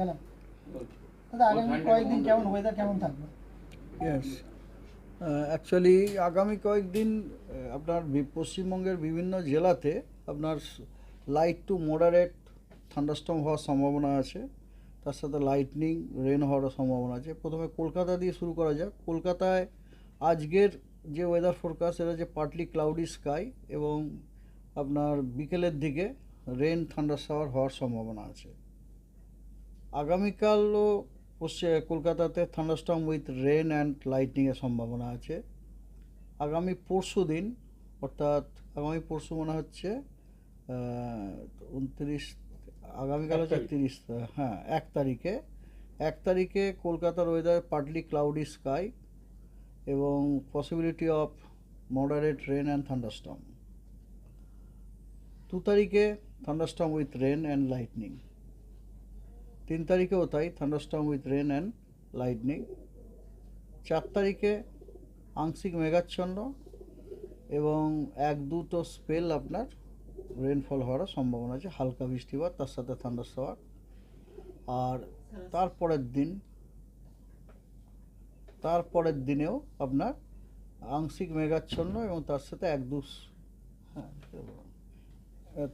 গেলাম। দাদা আগামী কয়েকদিন কেমন ওয়েদার কেমন থাকবে? ইয়েস অ্যাকচুয়ালি আগামী কয়েকদিন আপনার পশ্চিমবঙ্গের বিভিন্ন জেলাতে আপনার লাইট টু মডারেট থান্ডারস্টর্ম হওয়ার সম্ভাবনা আছে। তার সাথে লাইটনিং রেন হওয়ার সম্ভাবনা আছে। প্রথমে কলকাতা দিয়ে শুরু করা যাক। কলকাতায় আজকের যে ওয়েদার ফোরকাস্ট সেটা হচ্ছে পার্টলি ক্লাউডি স্কাই এবং আপনার বিকেলের দিকে রেন থান্ডার শাওয়ার হওয়ার সম্ভাবনা আছে। আগামীকালও পশ্চিম কলকাতাতে থান্ডারস্টর্ম উইথ রেন অ্যান্ড লাইটনিংয়ের সম্ভাবনা আছে। আগামী পরশু দিন অর্থাৎ আগামী পরশু মনে হচ্ছে উনত্রিশ আগামীকাল হচ্ছে তিরিশ হ্যাঁ এক তারিখে। এক তারিখে কলকাতার ওয়েদার পার্টলি ক্লাউডি স্কাই এবং possibility of moderate rain and thunderstorm দু তারিখে thunderstorm with rain and lightning তিন তারিখেও তাই thunderstorm with rain and lightning চার তারিখে আংশিক মেঘাচ্ছন্ন এবং এক দুটো স্পেল আপনার রেনফল হওয়ার সম্ভাবনা আছে, হালকা বৃষ্টিপাত তার সাথে থান্ডার শাওয়ার আর তারপরের দিন, তারপরের দিনেও আপনার আংশিক মেঘাচ্ছন্ন এবং তার সাথে এক দু হ্যাঁ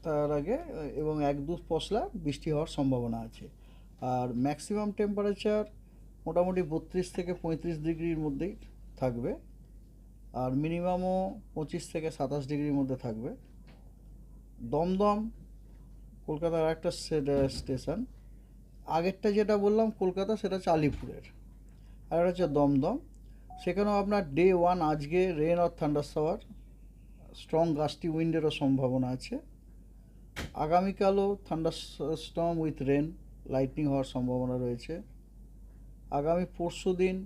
তার আগে, এবং এক দু পশলা বৃষ্টি হওয়ার সম্ভাবনা আছে। আর ম্যাক্সিমাম টেম্পারেচার মোটামুটি বত্রিশ থেকে পঁয়ত্রিশ ডিগ্রির মধ্যেই থাকবে। আর মিনিমামও পঁচিশ থেকে সাতাশ ডিগ্রির মধ্যে থাকবে। দমদম, কলকাতার একটা স্টেশন আগেরটা যেটা বললাম, কলকাতা, সেটা হচ্ছে আলিপুরের। আর একটা হচ্ছে দমদম। সেখানেও আপনার ডে ওয়ান আজকে rain or thunder shower strong gusty উইন্ডেরও সম্ভাবনা আছে। আগামীকালও thunderstorm with rain lightning হওয়ার সম্ভাবনা রয়েছে। আগামী পরশু দিন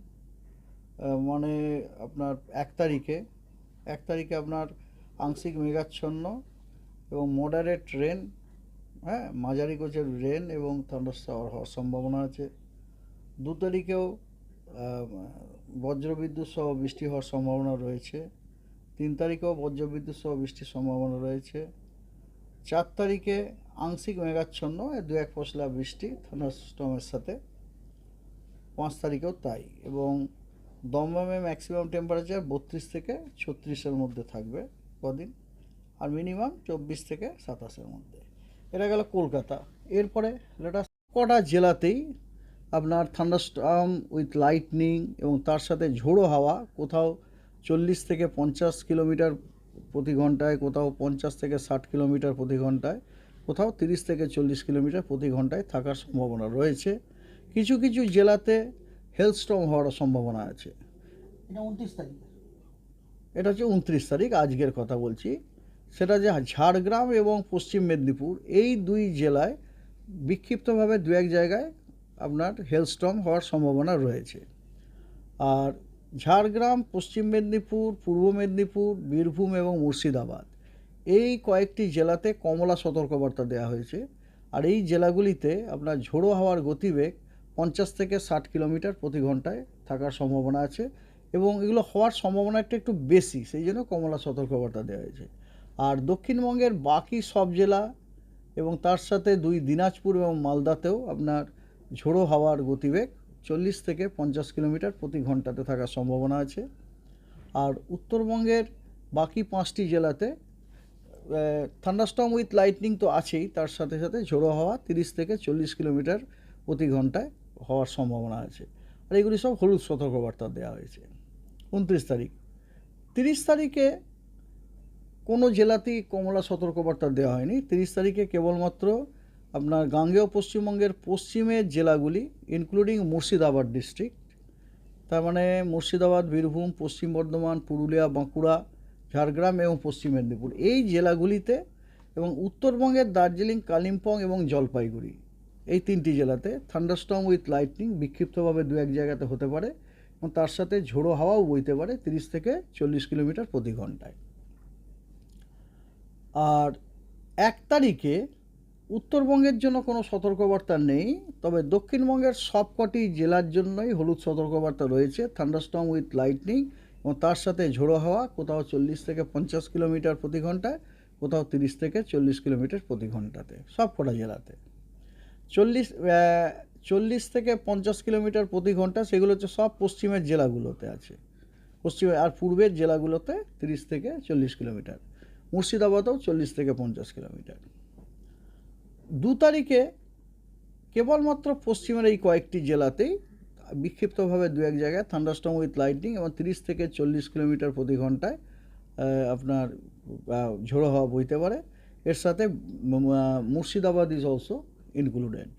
মানে আপনার এক তারিখে এক তারিখে আপনার আংশিক মেঘাচ্ছন্ন এবং মডারেট রেন হ্যাঁ মাঝারি গোছের রেন এবং থান্ডারস্টার হওয়ার সম্ভাবনা আছে। দু তারিখেও বজ্রবিদ্যুৎ সহ বৃষ্টি হওয়ার সম্ভাবনা রয়েছে। তিন তারিখেও বজ্রবিদ্যুৎ সহ বৃষ্টির সম্ভাবনা রয়েছে। চার তারিখে আংশিক মেঘাচ্ছন্ন দু এক পশলা বৃষ্টি থান্ডারস্টর্মের সাথে। পাঁচ তারিখেও তাই এবং দমদমে ম্যাক্সিমাম টেম্পারেচার বত্রিশ থেকে ছত্রিশের মধ্যে থাকবে কদিন আর মিনিমাম চব্বিশ থেকে সাতাশের মধ্যে। এটা গেল কলকাতা। এরপরে লেটাস কটা জেলাতেই আপনার থান্ডারস্টর্ম উইথ লাইটনিং এবং তার সাথে ঝোড়ো হাওয়া, কোথাও চল্লিশ থেকে পঞ্চাশ কিলোমিটার প্রতি ঘন্টায়, কোথাও পঞ্চাশ থেকে ষাট কিলোমিটার প্রতি ঘন্টায় কোথাও তিরিশ থেকে চল্লিশ কিলোমিটার প্রতি ঘন্টায় থাকার সম্ভাবনা রয়েছে। কিছু কিছু জেলাতে হেলস্টর্ম হওয়ার সম্ভাবনা আছে। এটা উনত্রিশ তারিখ। এটা হচ্ছে উনত্রিশ তারিখ আজকের কথা বলছি। সেটা যে ঝাড়গ্রাম এবং পশ্চিম মেদিনীপুর এই দুই জেলায় বিক্ষিপ্তভাবে দু এক জায়গায় আপনার হেলস্টর্ম হওয়ার সম্ভাবনা রয়েছে। আর ঝাড়গ্রাম পশ্চিম মেদিনীপুর পূর্ব মেদিনীপুর বীরভূম এবং মুর্শিদাবাদ। এই কয়েকটি জেলাতে কমলা সতর্কবার্তা দেওয়া হয়েছে। আর এই জেলাগুলিতে আপনার ঝোড়ো হাওয়ার গতিবেগ পঞ্চাশ থেকে ষাট কিলোমিটার প্রতি ঘন্টায় থাকার সম্ভাবনা আছে এবং এগুলো হওয়ার সম্ভাবনাটা একটু বেশি, সেই জন্য কমলা সতর্কবার্তা দেওয়া হয়েছে। আর দক্ষিণবঙ্গের বাকি সব জেলা এবং তার সাথে দুই দিনাজপুর এবং মালদাতেও আপনার ঝোড়ো হাওয়ার গতিবেগ চল্লিশ থেকে পঞ্চাশ কিলোমিটার প্রতি ঘন্টাতে থাকার সম্ভাবনা আছে। আর উত্তরবঙ্গের বাকি পাঁচটি জেলাতে থান্ডারস্টর্ম উইথ লাইটনিং তো আছেই, তার সাথে সাথে ঝোড়ো হাওয়া তিরিশ থেকে চল্লিশ কিলোমিটার প্রতি ঘন্টায় হওয়ার সম্ভাবনা আছে। আর এগুলি সব হলুদ সতর্কবার্তা দেওয়া হয়েছে। উনত্রিশ তারিখ। তিরিশ তারিখে কোনো জেলাতেই কমলা সতর্কবার্তা দেওয়া হয়নি। তিরিশ তারিখে কেবলমাত্র আপনার গাঙ্গেয় পশ্চিমবঙ্গের পশ্চিমের জেলাগুলি ইনক্লুডিং মুর্শিদাবাদ ডিস্ট্রিক্ট তার মানে মুর্শিদাবাদ, বীরভূম, পশ্চিম বর্ধমান, পুরুলিয়া, বাঁকুড়া ঝাড়গ্রাম এবং পশ্চিম মেদিনীপুর। এই জেলাগুলিতে এবং উত্তরবঙ্গের দার্জিলিং, কালিম্পং এবং জলপাইগুড়ি, এই তিনটি জেলাতে থান্ডারস্টর্ম উইথ লাইটনিং বিক্ষিপ্তভাবে দু এক জায়গাতে হতে পারে এবং তার সাথে ঝোড়ো হাওয়াও বইতে পারে তিরিশ থেকে চল্লিশ কিলোমিটার প্রতি ঘন্টায়। আর এক তারিখে উত্তরবঙ্গের জন্য কোনো সতর্কবার্তা নেই, তবে দক্ষিণবঙ্গের সবকটি জেলার জন্যই হলুদ সতর্কবার্তা রয়েছে, থান্ডারস্টর্ম উইথ লাইটনিং এবং তার সাথে ঝোড়ো হাওয়া কোথাও চল্লিশ থেকে পঞ্চাশ কিলোমিটার প্রতি ঘন্টায়, কোথাও তিরিশ থেকে চল্লিশ কিলোমিটার প্রতি ঘন্টাতে, সব কটা জেলাতে। চল্লিশ চল্লিশ থেকে পঞ্চাশ কিলোমিটার প্রতি ঘণ্টা, সেগুলো হচ্ছে সব পশ্চিমের জেলাগুলোতে আছে। পশ্চিমে, আর পূর্বের জেলাগুলোতে তিরিশ থেকে চল্লিশ কিলোমিটার, মুর্শিদাবাদেও চল্লিশ থেকে পঞ্চাশ কিলোমিটার। দু তারিখে কেবলমাত্র পশ্চিমের এই কয়েকটি জেলাতেই বিক্ষিপ্তভাবে দু এক জায়গায় থান্ডারস্টম উইথ লাইটিং এবং তিরিশ থেকে চল্লিশ কিলোমিটার প্রতি ঘন্টায় আপনার ঝোড়ো হওয়া বইতে পারে। এর সাথে মুর্শিদাবাদ ইজ অলসো ইনক্লুডেড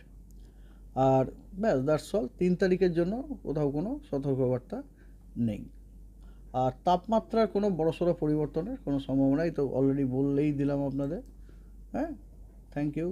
আর ব্যাস দ্যাটস অল তিন তারিখের জন্য কোথাও কোনো সতর্কবার্তা নেই। আর তাপমাত্রার কোনো বড়সড় পরিবর্তনের কোনো সম্ভাবনাই তো অলরেডি বললেই দিলাম আপনাদের। হ্যাঁ? Thank you.